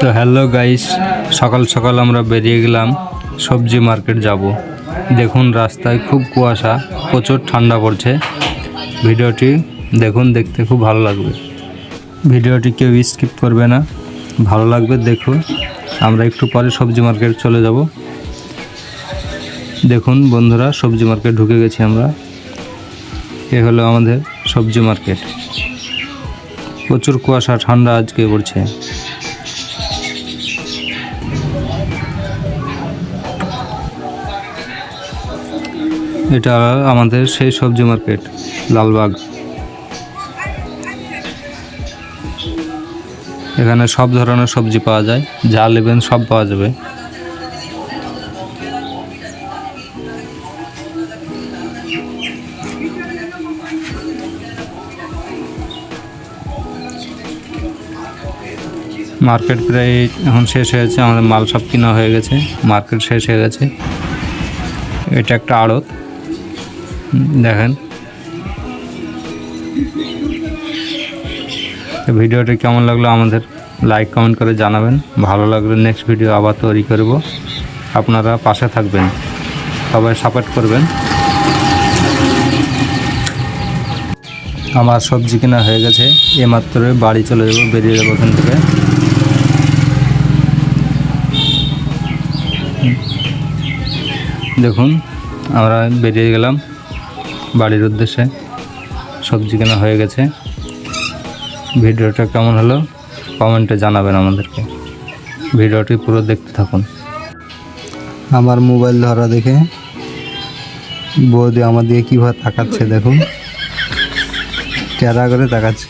তো hello guys, সকাল সকাল আমরা বেরিয়ে গেলাম সবজি মার্কেট যাব। দেখুন রাস্তায় খুব কুয়াশা, প্রচুর ঠান্ডা পড়ছে। ভিডিওটি দেখুন, দেখতে খুব ভালো লাগবে। ভিডিওটি কেউ স্কিপ করবে না, ভালো লাগবে দেখুন। আমরা একটু পরে সবজি মার্কেট চলে যাব। দেখুন বন্ধুরা, সবজি মার্কেট ঢুকে গেছি আমরা। এ হলো আমাদের সবজি মার্কেট। প্রচুর কুয়াশা, ঠান্ডা আজকে পড়ছে। এটা আমাদের সেই সবজি মার্কেট লালবাগ। এখানে সব ধরনের সবজি পাওয়া যায়, যা নেবেন সব পাওয়া যাবে। মার্কেট প্রায় এখন শেষ হয়েছে আমাদের মাল সব কিনা হয়ে গেছে মার্কেট শেষ হয়ে গেছে। এটা একটা আড়ত। দেখেন। ভিডিওটি কেমন লাগল আমাদের লাইক কমেন্ট করে জানাবেন। ভালো লাগলে নেক্সট ভিডিও আবার তৈরি করব। আপনারা পাশে থাকবেন। সবাই সাপোর্ট করবেন। আমার সবজি কেনা হয়ে গেছে। এমাত্র বাড়ি চলে যাব, বেরিয়ে যাব ওখান থেকে। দেখুন, আমরা বেরিয়ে গেলাম। বাড়ির উদ্দেশ্যে সবজি কেনা হয়ে গেছে। ভিডিওটা কেমন হলো কমেন্টে জানাবেন আমাদেরকে। ভিডিওটি পুরো দেখতে থাকুন। আমার মোবাইল ধরা দেখে বৌদি আমার দিকে কীভাবে তাকাচ্ছে দেখুন। ক্যারা করে তাকাচ্ছে।